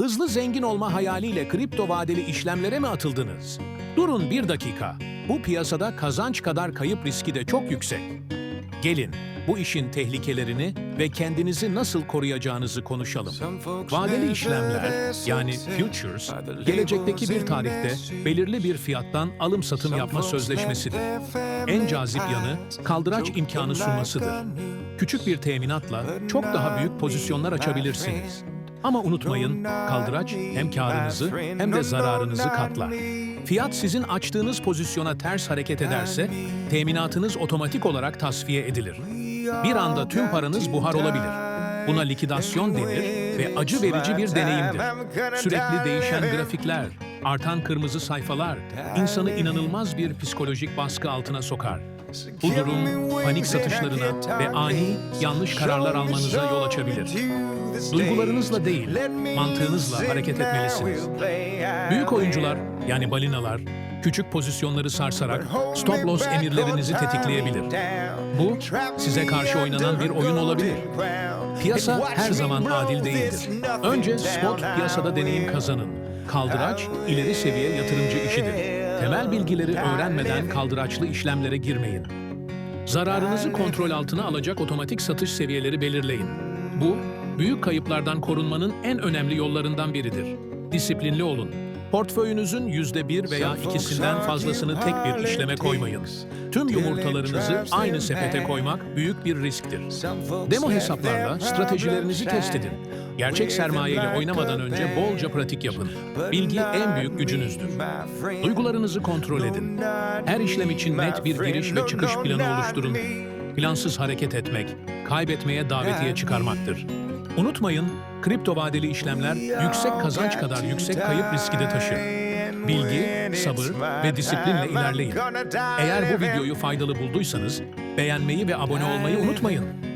Hızlı zengin olma hayaliyle kripto vadeli işlemlere mi atıldınız? Durun bir dakika. Bu piyasada kazanç kadar kayıp riski de çok yüksek. Gelin bu işin tehlikelerini ve kendinizi nasıl koruyacağınızı konuşalım. Vadeli işlemler yani futures, gelecekteki bir tarihte belirli bir fiyattan alım satım yapma sözleşmesidir. En cazip yanı kaldıraç imkanı sunmasıdır. Küçük bir teminatla çok daha büyük pozisyonlar açabilirsiniz. Ama unutmayın, kaldıraç hem karınızı hem de zararınızı katlar. Fiyat sizin açtığınız pozisyona ters hareket ederse, teminatınız otomatik olarak tasfiye edilir. Bir anda tüm paranız buhar olabilir. Buna likidasyon denir ve acı verici bir deneyimdir. Sürekli değişen grafikler, artan kırmızı sayfalar insanı inanılmaz bir psikolojik baskı altına sokar. Bu durum panik satışlarına ve ani yanlış kararlar almanıza yol açabilir. Duygularınızla değil, mantığınızla hareket etmelisiniz. Büyük oyuncular, yani balinalar, küçük pozisyonları sarsarak stop loss emirlerinizi tetikleyebilir. Bu, size karşı oynanan bir oyun olabilir. Piyasa her zaman adil değildir. Önce spot piyasada deneyim kazanın. Kaldıraç, ileri seviye yatırımcı işidir. Temel bilgileri öğrenmeden kaldıraçlı işlemlere girmeyin. Zararınızı kontrol altına alacak otomatik satış seviyeleri belirleyin. Bu, büyük kayıplardan korunmanın en önemli yollarından biridir. Disiplinli olun. Portföyünüzün yüzde bir veya ikisinden fazlasını tek bir işleme koymayın. Tüm yumurtalarınızı aynı sepete koymak büyük bir risktir. Demo hesaplarla stratejilerinizi test edin. Gerçek sermayeyle oynamadan önce bolca pratik yapın. Bilgi en büyük gücünüzdür. Duygularınızı kontrol edin. Her işlem için net bir giriş ve çıkış planı oluşturun. Plansız hareket etmek, kaybetmeye davetiye çıkarmaktır. Unutmayın, kripto vadeli işlemler yüksek kazanç kadar yüksek kayıp riski de taşır. Bilgi, sabır ve disiplinle ilerleyin. Eğer bu videoyu faydalı bulduysanız beğenmeyi ve abone olmayı unutmayın.